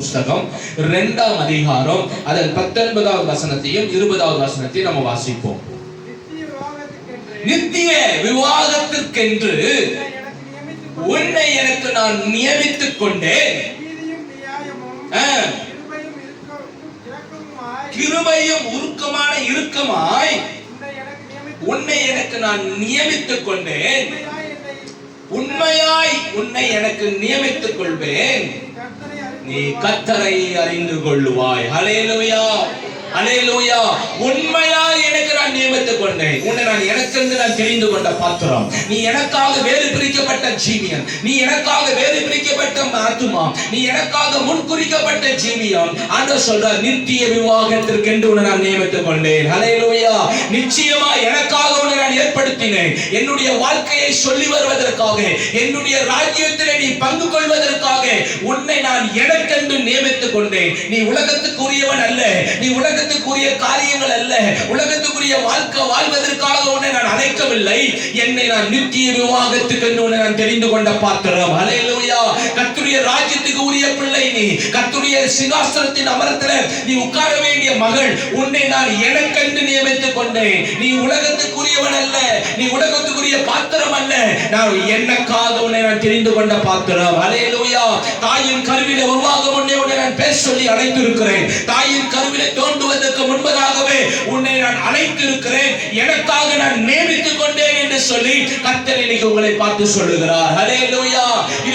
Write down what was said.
புஸ்தகம். இரண்டாம் அதிகாரம் அதன் பத்தொன்பதாவது வசனத்தையும் இருபதாவது வசனத்தையும் நம்ம வாசிப்போம். நித்திய விவாதத்திற்கென்று உன்னை எனக்கு நான் நியமித்துக் கொண்டேன். கிருபையும் உருக்கமான இறுக்கமாய் உன்னை எனக்கு நான் நியமித்துக் கொண்டேன். உண்மையாய் உன்னை எனக்கு நியமித்துக் கொள்வேன். நீ கத்தரை அறிந்து கொள்ளுவாய். அலையலுயா அலையலுயா உண்மையாய் எனக்கு நான் நியமித்துக் கொண்டேன். உன்னை நான் எனக்கென்று நான் தெரிந்து கொண்ட பாத்திரம். நீ எனக்காக வேறு பிரிக்கப்பட்ட ஜீவியன் நீ எனக்காக வேறு பிரிக்கப்பட்ட ஆத்துமா. நீ எனக்காக முன்குறிக்கப்பட்ட ஜீவியம். அந்த சொல்ற நித்திய விவாகத்திற்கென்று உன்னை நான் நியமித்துக் கொண்டேன். அலையலுயா நிச்சயமா எனக்காக நான் ஏற்படுத்தினேன். என்னுடைய வாழ்க்கையை சொல்லி வருவதற்காக என்னுடைய ராஜ்யத்திலே நீ பங்கு கொள்வதற்காக உன்னை நான் எனக்கென்று நியமித்துக் கொண்டேன். நீ உலகத்துக்குரியவன் அல்ல நீ உலகத்துக்குரிய காரியங்கள் அல்ல உலகத்துக்குரிய வாழ்க்கை வாழ்வதற்காக உன்னை நான் அழைக்கவில்லை. என்னை நான் நித்திய விவாகத்துக்கு உன்னை நான் தெரிந்து கொண்ட பாத்திரம். ஹalleluya கத்துடைய ராஜ்யத்துக்கு உரிய பிள்ளை நீ. கத்துடைய சிங்காசனத்தின் அமரத்தில் நீ உட்கார வேண்டிய மகள். உன்னை நான் எனக்கென்று நியமி கொண்டேன் நீ உலகத்துக்குரியவன் அல்ல நீ உலகத்துக்குரிய பாத்திரம் அல்ல. நான் என்ன உன்னை நான் தெரிந்து கொண்ட பாத்திரம்? அலையலூயா தாயின் கருவில உருவாக முன்னே உன்னை நான் பேச சொல்லி அழைத்திருக்கிறேன். தாயின் கருவில தோன்றுவதற்கு முன்பதாகவே உன்னை நான் அழைத்திருக்கிறேன். எனக்காக நான் நியமித்துக் கொண்டேன் என்று சொல்லி கர்த்தர் இன்னைக்கு உங்களை பார்த்து சொல்லுகிறார். அலையலூயா இது